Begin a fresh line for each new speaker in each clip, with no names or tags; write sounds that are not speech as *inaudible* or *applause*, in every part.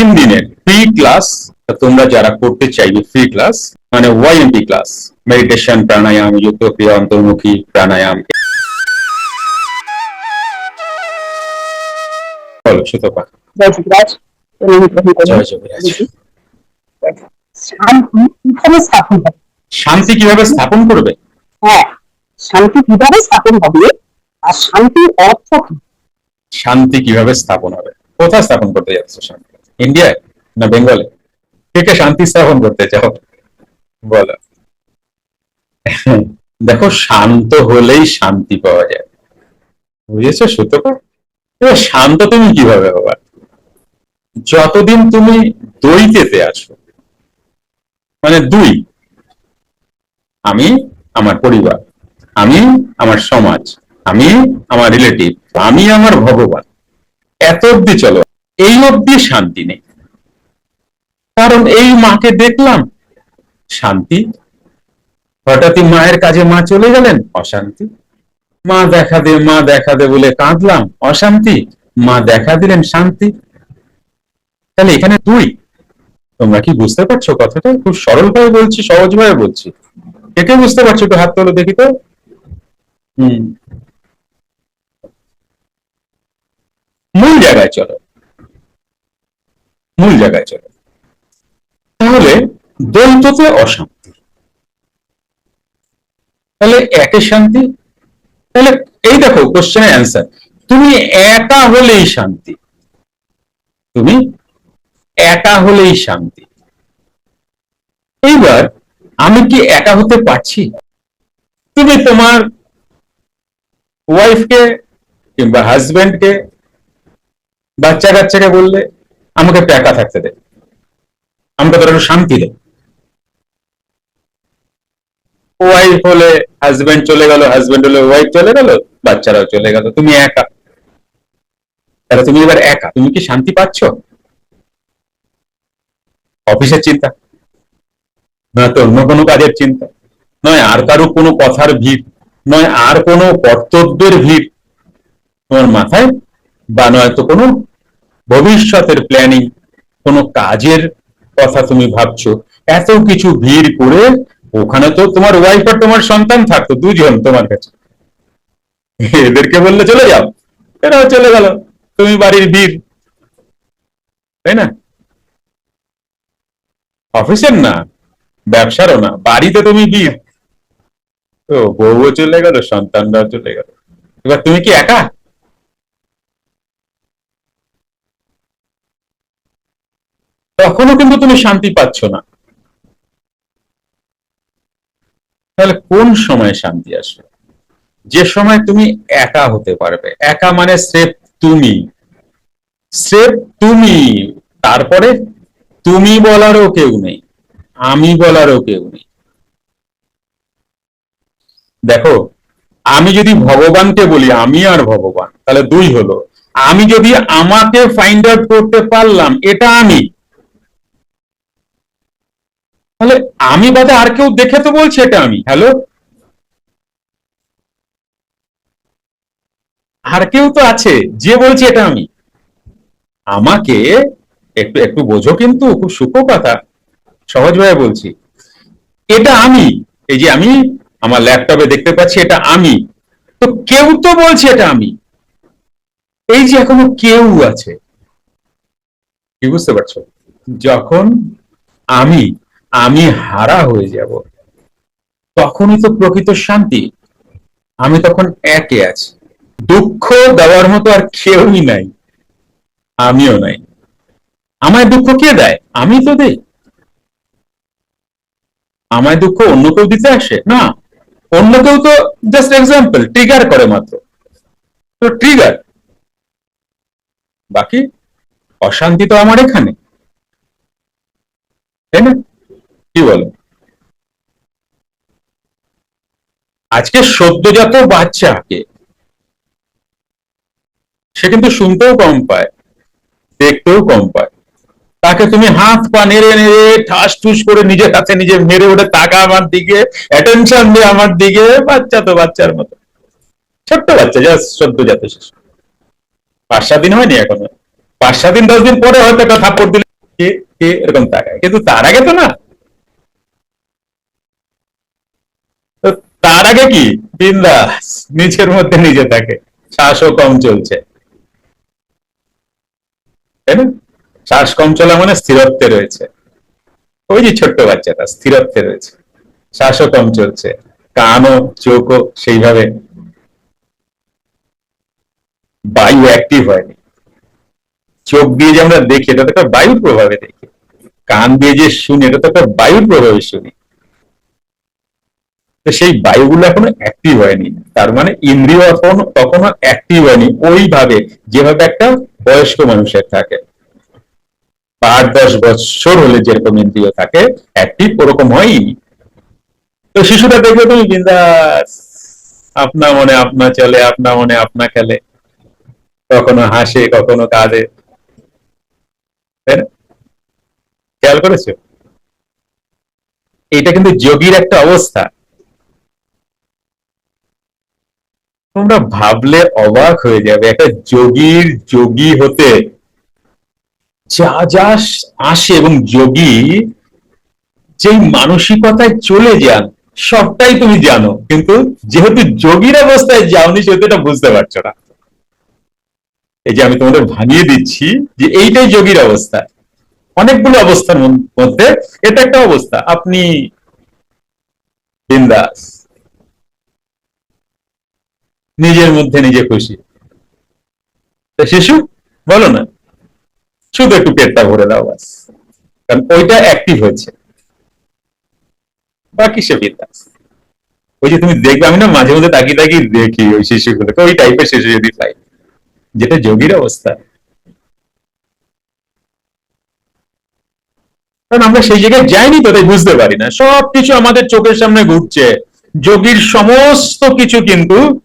তিন দিনের free class তোমরা যারা করতে চাইবে ফ্রি ক্লাস মানে ওয়াইএমপি ক্লাস মেডিটেশন প্রাণায়াম যুক্ত ক্রিয়া অন্তর্মুখী প্রাণায়াম বলো সুতপা
শান্তি কীভাবে স্থাপন
করবে?
হ্যাঁ শান্তি কীভাবে স্থাপন হবে আর শান্তির অর্থ কি?
শান্তি কীভাবে স্থাপন হবে? কোথায় স্থাপন করতে যাচ্ছ শান্তি? ইন্ডিয়ায় না বেঙ্গলে? কে কে শান্তি স্থাপন করতে চাও? বলো। দেখো, শান্ত হলেই শান্তি পাওয়া যায়। বুঝেছ এবার শান্ত তুমি কীভাবে বাবা যতদিন তুমি দ্বৈতেতে আছো মানে দুই, আমি, আমার পরিবার, আমি, আমার সমাজ, আমি, আমার রিলেটিভ আমি, আমার ভগবান, এত অব্দি চলো। এই অব্দি শান্তি নেই। কারণ এই মাকে দেখলাম, শান্তি। হঠাৎই মায়ের কাজে মা চলে গেলেন, অশান্তি। মা দেখা দে, মা দেখা দে বলে কাঁদলাম, অশান্তি। মা দেখা দিলেন শান্তি। তাহলে এখানে দুই। তোমরা কি বুঝতে পারছ কথাটা? খুব সরল ভাবে বলছি সহজ ভাবে বলছি। কে বুঝতে পারছ একটু হাত তোলো দেখি তো? মূল জায়গায় চলো। মূল জায়গায় চলো তাহলে দ্বৈততে অশান্তি। তাহলে একে শান্তি? তাহলে এই দেখো কোশ্চেনের অ্যান্সার তুমি একা হলেই শান্তি। তুমি একা হলেই শান্তি। এইবার আমি কি একা হতে পারছি? তুমি তোমার ওয়াইফকে কিংবা হাজবেন্ডকে বাচ্চা কাচ্চাকে বললে আমাকে একটু একা থাকতে দে। আমাকে তোর একটু শান্তি দে। ওয়াইফ হলে হাজবেন্ড চলে গেল হাজবেন্ড হলে ওয়াইফ চলে গেল, বাচ্চারাও চলে গেল, তুমি একা। তাহলে তুমি এবার একা, তুমি কি শান্তি পাচ্ছ? অফিসের চিন্তা। না নয়তো অন্য কোনো কাজের চিন্তা। নয় আর কারও কোনো কথার ভিড়, নয় আর কোনো কর্তব্যের ভিড়। তোমার মাথায় বা নয়তো কোনো ভবিষ্যতের প্ল্যানিং কোনো কাজের কথা তুমি ভাবছ, এত কিছু ভিড় করে ওখানে তো তোমার ওয়াইফ আর তোমার সন্তান থাকতো, দুজন তোমার কাছে। এদেরকে বললে চলে যাও, এরাও চলে গেল, তুমি বাড়ির ভিড়, তাই না? অফিসের না, ব্যবসারও না, বাড়িতে তুমি ভিড়। তো বউও চলে গেল, সন্তানরাও চলে গেল। এবার তুমি কি একা? তখনও কিন্তু তুমি শান্তি পাচ্ছ না। তাহলে কোন সময় শান্তি আসবে? যে সময় তুমি একা হতে পারবে। একা মানে স্রেফ তুমি। স্রেফ তুমি। তারপরে তুমি বলারও কেউ নেই। আমি বলারও কেউ নেই। দেখো, আমি যদি ভগবানকে বলি, আমি আর ভগবান, তাহলে দুই হলো, আমি যদি আমাকে ফাইন্ড আউট করতে পারলাম, এটা আমি। তাহলে আমি বাদে আর কেউ দেখে তো বলছে এটা আমি। হ্যালো আর কেউ তো আছে, যে বলছে এটা আমি। আমাকে একটু একটু বোঝো কিন্তু, খুব সূক্ষ্ম কথা। সহজভাবে বলছি। এটা আমি, এই যে আমি আমার ল্যাপটপে দেখতে পাচ্ছি, এটা আমি। তো কেউ তো বলছে এটা আমি। এই যে এখনও কেউ আছে। কি বুঝতে পারছ? যখন আমি আমি হারা হয়ে যাব। তখনই তো প্রকৃত শান্তি। আমি তখন একে আছি। দুঃখ দেওয়ার মতো আর কেউই নাই। আমিও নাই। আমায় দুঃখ কে দেয়? আমি তো দেই। আমায় দুঃখ অন্য কেউ দিতে আসে? না। অন্য কেউ তো জাস্ট এক্সাম্পল ট্রিগার করে মাত্র। তো ট্রিগার বাকি? অশান্তি তো আমার এখানে। তাই না? কি বলো? আজকে সদ্যজাত বাচ্চাকে সে কিন্তু শুনতেও কম পায়, দেখতেও কম পায়। তাকে তুমি হাত পা নেড়ে নেড়ে ঠাস ঠুস করে নিজের হাতে নিজে মেরে ওঠে টাকা আমার দিকে অ্যাটেনশন দিয়ে আমার দিকে, বাচ্চা তো বাচ্চার মতো। ছোট্ট বাচ্চা যা সদ্যজাত শিশু। পাঁচ সাত দিন হয়নি এখনও। পাঁচ সাত দিন, দশ দিন পরে হয়তো একটা থাপ্পড় দিলে কে কে এরকম তাকায়। কিন্তু তার আগে তো না। তার আগে কি? বিন্দাস, নিজের মধ্যে নিজে থাকে। শ্বাসও কম চলছে। তাই না? শ্বাস কম চলা মানে স্থিরত্বে রয়েছে। ওই যে ছোট্ট বাচ্চাটা, স্থিরত্বে রয়েছে। শ্বাসও কম চলছে। কানও, চোখও সেইভাবে বায়ু অ্যাক্টিভ হয়নি। চোখ দিয়ে যে আমরা দেখি এটা তো একটা বায়ুর প্রভাবে দেখি। কান দিয়ে যে শুনি এটা তো একটা বায়ুর প্রভাবে শুনি। তো সেই বায়ুগুলো এখনও অ্যাক্টিভ হয়নি। তার মানে ইন্দ্রিয় এখন তখনো অ্যাক্টিভ হয়নি। ওইভাবে যেভাবে একটা বয়স্ক মানুষের থাকে। আট দশ বছর হলে যেরকম ইন্দ্রিয় থাকে অ্যাক্টিভ ওরকম হয়নি। তো শিশুটা দেখবে তুমি, বিন্দাস, আপনা মনে আপনা চলে, আপনা মনে আপনা খেলে। কখনো হাসে, কখনো কাঁদে। তাই না? খেয়াল করেছ? এটা কিন্তু যোগীর একটা অবস্থা। তোমরা ভাবলে অবাক হয়ে যাবে, একটা যোগীর যোগী হতে যা যা আসে এবং যোগী যেই মানসিকতায় চলে যান, সবটাই তুমি জানো, কিন্তু যেহেতু যোগীর অবস্থায় যাওনি, সেহেতু এটা বুঝতে পারছ না। এই যে আমি তোমাদের ভাঙিয়ে দিচ্ছি যে এইটাই যোগীর অবস্থা। অনেকগুলো অবস্থার মধ্যে এটা একটা অবস্থা। আপনি বিন্দাস। নিজের মধ্যে নিজে খুশি। শিশু, বলো না। শুধু একটু পেটটা ভরে দাও বাস। কারণ ওইটা অ্যাক্টিভ হয়েছে। বাকি সে বিন্দাস ওই যে তুমি দেখবে, আমি না মাঝে মধ্যে তাকিয়ে তাকিয়ে দেখি ওই শিশুগুলোকে। ওই টাইপের শিশু যদি পাই, যেটা যোগীর অবস্থা। কারণ আমরা সেই জায়গায় যাইনি তো, তাই বুঝতে পারি না। সবকিছু আমাদের চোখের সামনে ঘুরছে। যোগীর সমস্ত কিছু কিন্তু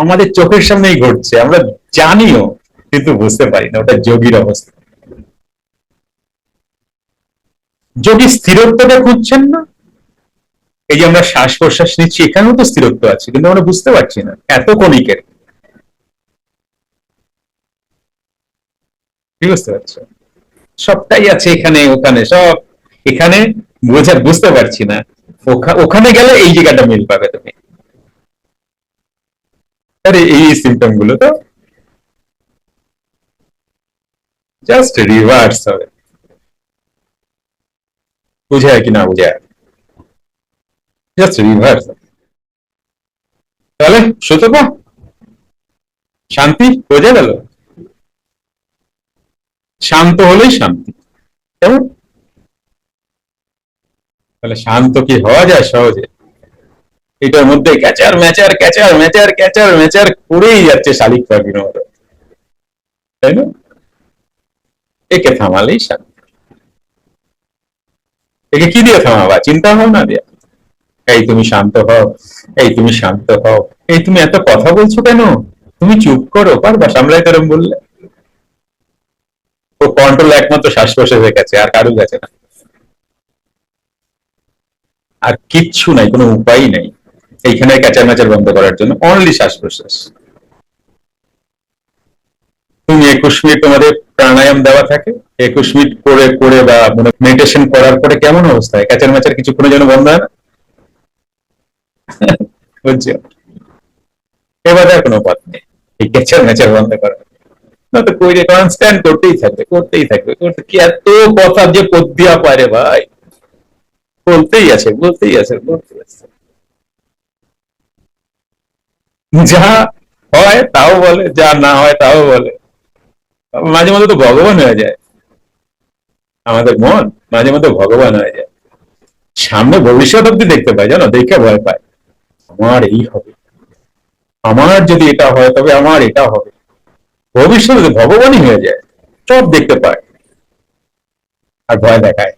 আমাদের চোখের সামনেই ঘটছে, আমরা জানিও, কিন্তু বুঝতে পারি না ওটা যোগীর অবস্থা। যোগী স্থিরত্বটা খুঁজছেন না? এই যে আমরা শ্বাস প্রশ্বাস নিচ্ছি, এখানেও তো স্থিরত্ব আছে, কিন্তু আমরা বুঝতে পারছি না, এত কণিকের। বুঝতে পারছ? সবটাই আছে এখানে, ওখানে, সব এখানে বোঝা বুঝতে পারছি না। ওখা- ওখানে গেলে এই জায়গাটা মিল পাবে তুমি। আরে এই সিমটমগুলো তো জাস্ট রিভার্স হবে বুঝায় কি না বুঝায় জাস্ট রিভার্স তাহলে সুতপা শান্তি বোঝা গেল? শান্ত হলেই শান্তি। কেমন? তাহলে শান্ত কি হওয়া যায় সহজে? এটার মধ্যে ক্যাচার ম্যাচার ক্যাচার ম্যাচার ক্যাচার ম্যাচার করেই যাচ্ছে শালিক পাখির মতো তাই না? একে থামালেই একে কি দিয়ে থামাবা? চিন্তা ভাবনা দিয়ে। এই তুমি শান্ত হও, এই তুমি শান্ত হও। এই তুমি এত কথা বলছো কেন? তুমি চুপ করো, পারবা সামলাই তেরম বললে। ও কন্ট্রোল একমাত্র শ্বাস প্রশ্বাসের কাছে আর কারোর কাছে না। আর কিচ্ছু নাই, কোনো উপায়ই নাই। এইখানে ক্যাচার ম্যাচার বন্ধ করার জন্য অনলি শ্বাস প্রশ্বাস। তুমি একুশ মিনিট তোমাদের প্রাণায়াম দেওয়া থাকে, একুশ মিনিট করে করে বা মানে মেডিটেশন করার পরে কেমন অবস্থা? ক্যাচার ম্যাচার কিছুক্ষণের জন্য বন্ধ হয় না? *laughs* বুঝছ? এবারে আর কোনো পথ নেই। এই ক্যাচার ম্যাচার বন্ধ করার না তো কইরে কনস্ট্যান্ট করতেই থাকবে করতেই থাকবে, করতে কি এত কথা যে পদ পারে ভাই? বলতেই আছে বলতেই আছে বলতেই আছে। যা হয় তাও বলে, যা না হয় তাও বলে। মাঝে মধ্যে তো ভগবান হয়ে যায়। আমাদের মন মাঝে মধ্যে ভগবান হয়ে যায়। সামনে ভবিষ্যৎ অব্দি দেখতে পায়, জানো? দেখে ভয় পায়। আমার এই হবে। আমার যদি এটা হয়, তবে আমার এটা হবে। ভবিষ্যতে ভগবানই হয়ে যায়, সব দেখতে পায়। আর ভয় দেখায়।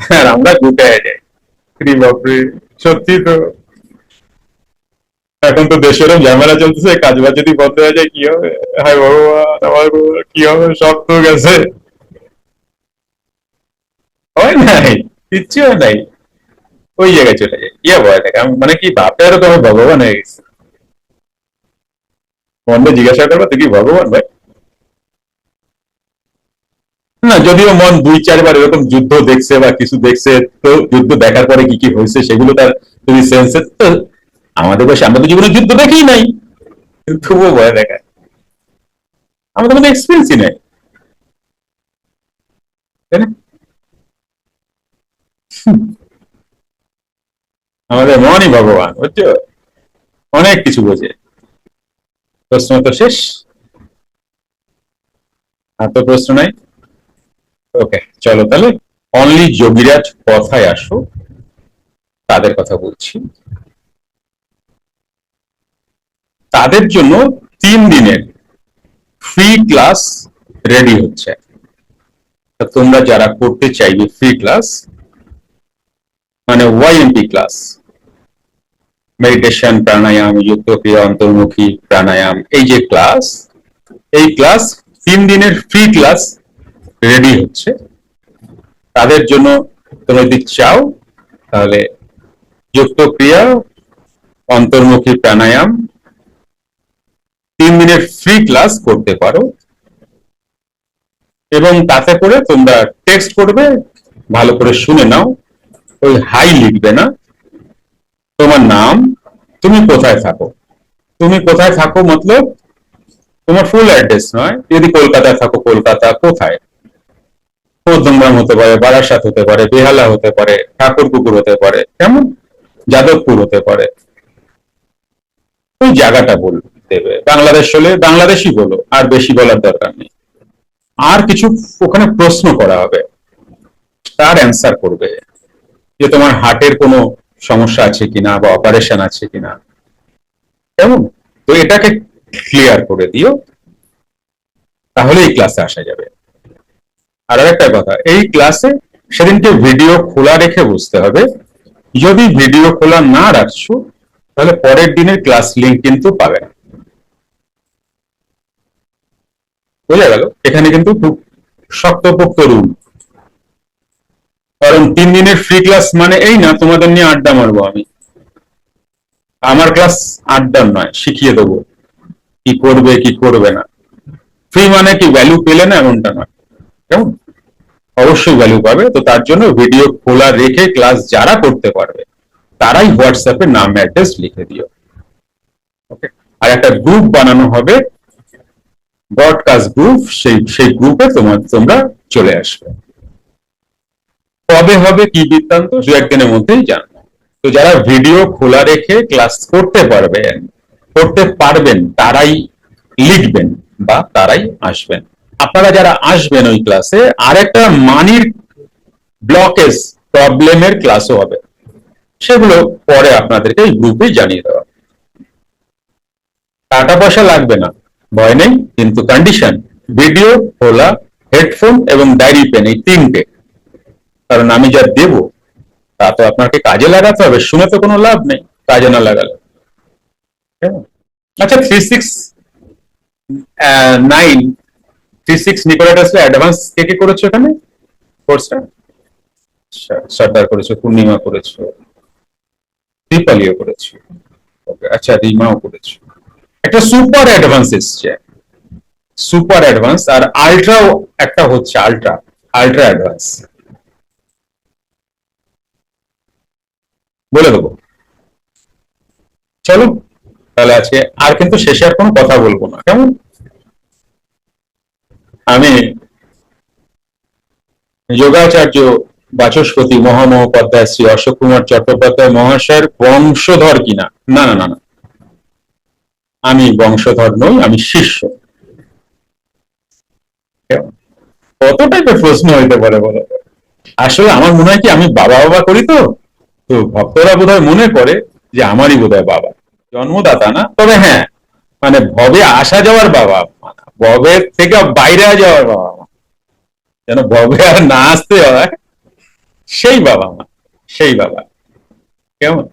আর আমরা গুটায় যাই সত্যি তো। এখন তো দেশেরও ঝামেলা চলতেছে কাজ বাজ যদি বন্ধ হয়ে যায়, কি হবে? হায় ভগবান কি হবে? সব তো গেছে। হয় নাই? কিচ্ছু নাই। ওই জায়গায় চলে যায়। ইয়ে ভয় থাকে মানে কি বাপেরও তো ভগবান হয়ে গেছে। মন্দ জিজ্ঞাসা করব, তুই কি ভগবান ভাই? না, যদিও মন দুই চারবার এরকম যুদ্ধ দেখছে বা কিছু দেখছে, তো যুদ্ধ দেখার পরে কি কি হয়েছে, সেগুলো তার সেন্সে তো আমাদের বয়সে আমরা তো জীবনে যুদ্ধ দেখেই নাই। তবুও ভয় দেখায়। আমাদের মধ্যে এক্সপিরিয়েন্সই নেই। তাই না? আমাদের মনই ভগবান বুঝছ? অনেক কিছু বোঝে। প্রশ্ন তো শেষ। আর তো প্রশ্ন নাই। ওকে চলো তাহলে। অনলি যোগীরাজ কথায় আসো তাদের কথা বলছি। তাদের জন্য তিন দিনের ফ্রি ক্লাস রেডি হচ্ছে। তোমরা যারা করতে চাইবে ফ্রি ক্লাস মানে ওয়াইএমপি ক্লাস মেডিটেশন প্রাণায়াম ক্রিয়া অন্তর্মুখী প্রাণায়াম এই যে ক্লাস এই ক্লাস তিন দিনের ফ্রি ক্লাস রেডি হচ্ছে। তাদের জন্য তোমরা যদি চাও, তাহলে যুক্ত ক্রিয়া, অন্তর্মুখী প্রাণায়াম তিন দিনের ফ্রি ক্লাস করতে পারো। এবং তাতে করে তোমরা টেক্সট করবে ভালো করে শুনে নাও, ওই হাই লিখবে না। তোমার নাম, তুমি কোথায় থাকো? তুমি কোথায় থাকো মতলব তোমার ফুল অ্যাড্রেস নয়। যদি কলকাতায় থাকো, কলকাতা কোথায়? মধ্যমগ্রাম হতে পারে, বারাসাত হতে পারে, বেহালা হতে পারে, ঠাকুরপুকুর হতে পারে, কেমন? যাদবপুর হতে পারে। ওই জায়গাটা বল দেবে। বাংলাদেশ হলে বাংলাদেশই বলো, আর বেশি বলার দরকার নেই। আর কিছু ওখানে প্রশ্ন করা হবে। তার অ্যান্সার করবে যে তোমার হার্টের কোনো সমস্যা আছে কিনা বা অপারেশন আছে কিনা। কেমন? তো এটাকে ক্লিয়ার করে দিও, তাহলে এই ক্লাসে আসা যাবে। আর একটা কথা, এই ক্লাসে সেদিনকে ভিডিও খোলা রেখে বুঝতে হবে, যদি ভিডিও খোলা না রাখছো, তাহলে পরের দিনের ক্লাস লিংক কিন্তু পাবে না। বোঝা গেল। এখানে কিন্তু খুব শক্তপোক্ত রুল কারণ তিন দিনের ফ্রি ক্লাস মানে এই না, তোমাদের নিয়ে আড্ডা মারবো আমি। আমার ক্লাস আড্ডার নয়, শিখিয়ে দেবো। কি করবে কি করবে না। ফ্রি মানে কি ভ্যালু পেলে না এমনটা নয়। কেমন? অবশ্যই ভ্যালু পাবে। তো তার জন্য ভিডিও খোলা রেখে ক্লাস যারা করতে পারবে, তারাই হোয়াটসঅ্যাপে নাম অ্যাড্রেস লিখে দিও। ওকে আর একটা গ্রুপ বানানো হবে ব্রডকাস্ট গ্রুপ সেই সেই গ্রুপে তোমার তোমরা চলে আসবে। কবে হবে কি বৃত্তান্ত, দু একদিনের মধ্যেই জানব। তো যারা ভিডিও খোলা রেখে ক্লাস করতে পারবেন করতে পারবেন, তারাই লিখবেন বা তারাই আসবেন। আপনারা যারা আসবেন ওই ক্লাসে আর একটা মানির ব্লকেজ প্রবলেমের ক্লাসও হবে। সেগুলো পরে আপনাদেরকে গ্রুপে জানিয়ে দেওয়া। টাকা পয়সা লাগবে না। ভয় নেই, কিন্তু কন্ডিশন ভিডিও খোলা হেডফোন এবং ডায়েরি পেন এই তিনটে। কারণ আমি যা দেব, তা তো আপনাকে কাজে লাগাতে হবে, শুনে তো কোনো লাভ নেই, কাজে না লাগালে। কেমন? আচ্ছা three six nine three six নিকোলাটাস advance কে কে করেছ এখানে? কোর্সটা সর্দার করেছ পূর্ণিমা করেছ দীপালিও করেছ। আচ্ছা রিমাও করেছ। একটা সুপার অ্যাডভান্স এসছে সুপার অ্যাডভান্স আর আলট্রাও একটা হচ্ছে আলট্রা আলট্রা অ্যাডভান্স বলে দেবো। চলো, তাহলে আজকে আর কিন্তু শেষে আর কোনো কথা বলব না, কেমন? আমি যোগাচার্য বাচস্পতি মহামহোপাধ্যায় শ্রী অশোক কুমার চট্টোপাধ্যায় মহাশয়ের বংশধর কিনা? না না না না। আমি বংশধর নই, আমি শিষ্য? কত টাইপের প্রশ্ন হইতে পারে বলো? আসলে আমার মনে হয় কি, আমি বাবা বাবা করি তো তো ভক্তরা বোধহয় মনে করে যে আমারই বোধহয় বাবা। জন্মদাতা না, তবে হ্যাঁ মানে ভবে আসা যাওয়ার বাবা। ভবের থেকে বাইরে যাওয়ার বাবা মা। যেন ভবে আর না আসতে হয়, সেই বাবা মা, সেই বাবা। কেমন?